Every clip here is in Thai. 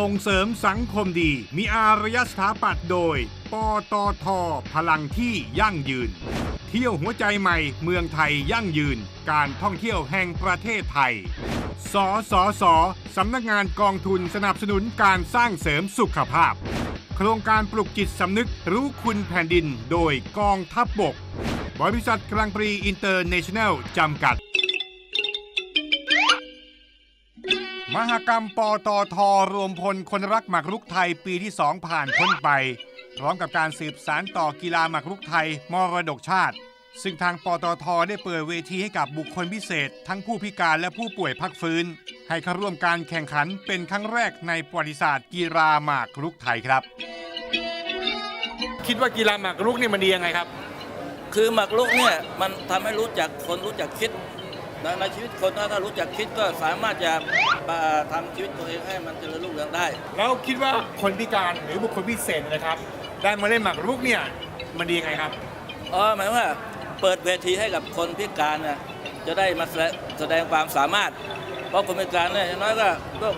ส่งเสริมสังคมดี มีอารยสถาปัตย์โดย ปตท พลังที่ยั่งยืน เที่ยวหัวใจใหม่เมืองไทยยั่งยืน การท่องเที่ยวแห่งประเทศไทย สสสสำนักงานกองทุนสนับสนุนการสร้างเสริมสุขภาพ โครงการปลุกจิตสำนึกรู้คุณแผ่นดิน โดยกองทัพบบก บริษัทกลางปรีอินเตอร์เนชั่นแนลจำกัด มหกรรมปตทรวมพลคนรักหมากรุกไทยปีที่2ผ่านพ้นไป พร้อมกับการสืบสารต่อกีฬาหมากรุกไทยมรดกชาติ ซึ่งทางปตทได้เปิดเวทีให้กับบุคคลพิเศษ ทั้งผู้พิการและผู้ป่วยพักฟื้น ให้เข้าร่วมการแข่งขันเป็นครั้งแรกในประวัติศาสตร์กีฬาหมากรุกไทยครับ คิดว่ากีฬาหมากรุกนี่มันดียังไงครับ คือหมากรุกเนี่ยมันทำให้รู้จักคนรู้จักคิด นะในชีวิตคนถ้ารู้จักคิดก็สามารถจะอ่าทำชีวิตตัวเองให้มันเจริญรุ่งเรืองได้ แล้วคิดว่าคนพิการหรือบุคคลพิเศษนะครับ ได้มาเล่นหมากรุกเนี่ยมันดียังไงครับอ๋อหมายว่าเปิดเวทีให้กับคนพิการนะจะได้มาแสดงแสดงความสามารถ เพราะคนพิการเนี่ยอย่างน้อยก็ก็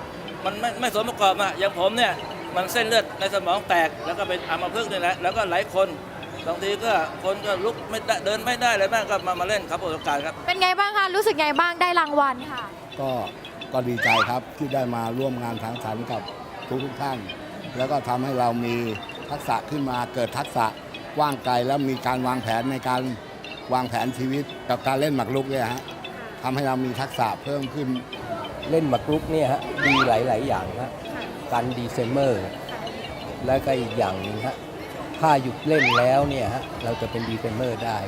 มันไม่ไม่สมประกอบอะอย่างผมเนี่ยมันเส้นเลือดในสมองแตกแล้วก็เป็นอัมพฤกษ์นี่แหละแล้วก็หลายคน บางทีก็คนก็ลุกไม่ได้เดินไม่ได้อะไรบ้างก็มามาเล่นครับประสบการณ์ครับ เป็นไงบ้างคะรู้สึกไงบ้างได้รางวัลค่ะ ก็ก็ดีใจครับที่ได้มาร่วมงานทางสรรค์กับทุกทุกๆท่าน แล้วก็ทำให้เรามีทักษะขึ้นมาเกิดทักษะกว้างไกลแล้วมีการวางแผนในการวางแผนชีวิตกับการเล่นหมากรุกเนี่ยฮะทำให้เรามีทักษะเพิ่มขึ้น เล่นหมากรุกเนี่ยฮะดีหลาย ๆ อย่างฮะการดีเซมเมอร์ แล้วก็อีกอย่างหนึงฮะ ถ้าหยุดเล่นแล้วเนี่ยฮะเราจะเป็นดีเฟนเมอร์ได้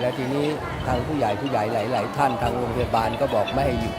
แล้วทีนี้ทางผู้ใหญ่ผู้ใหญ่หลาย ๆ ท่านทางโรงพยาบาลก็บอกไม่ให้หยุด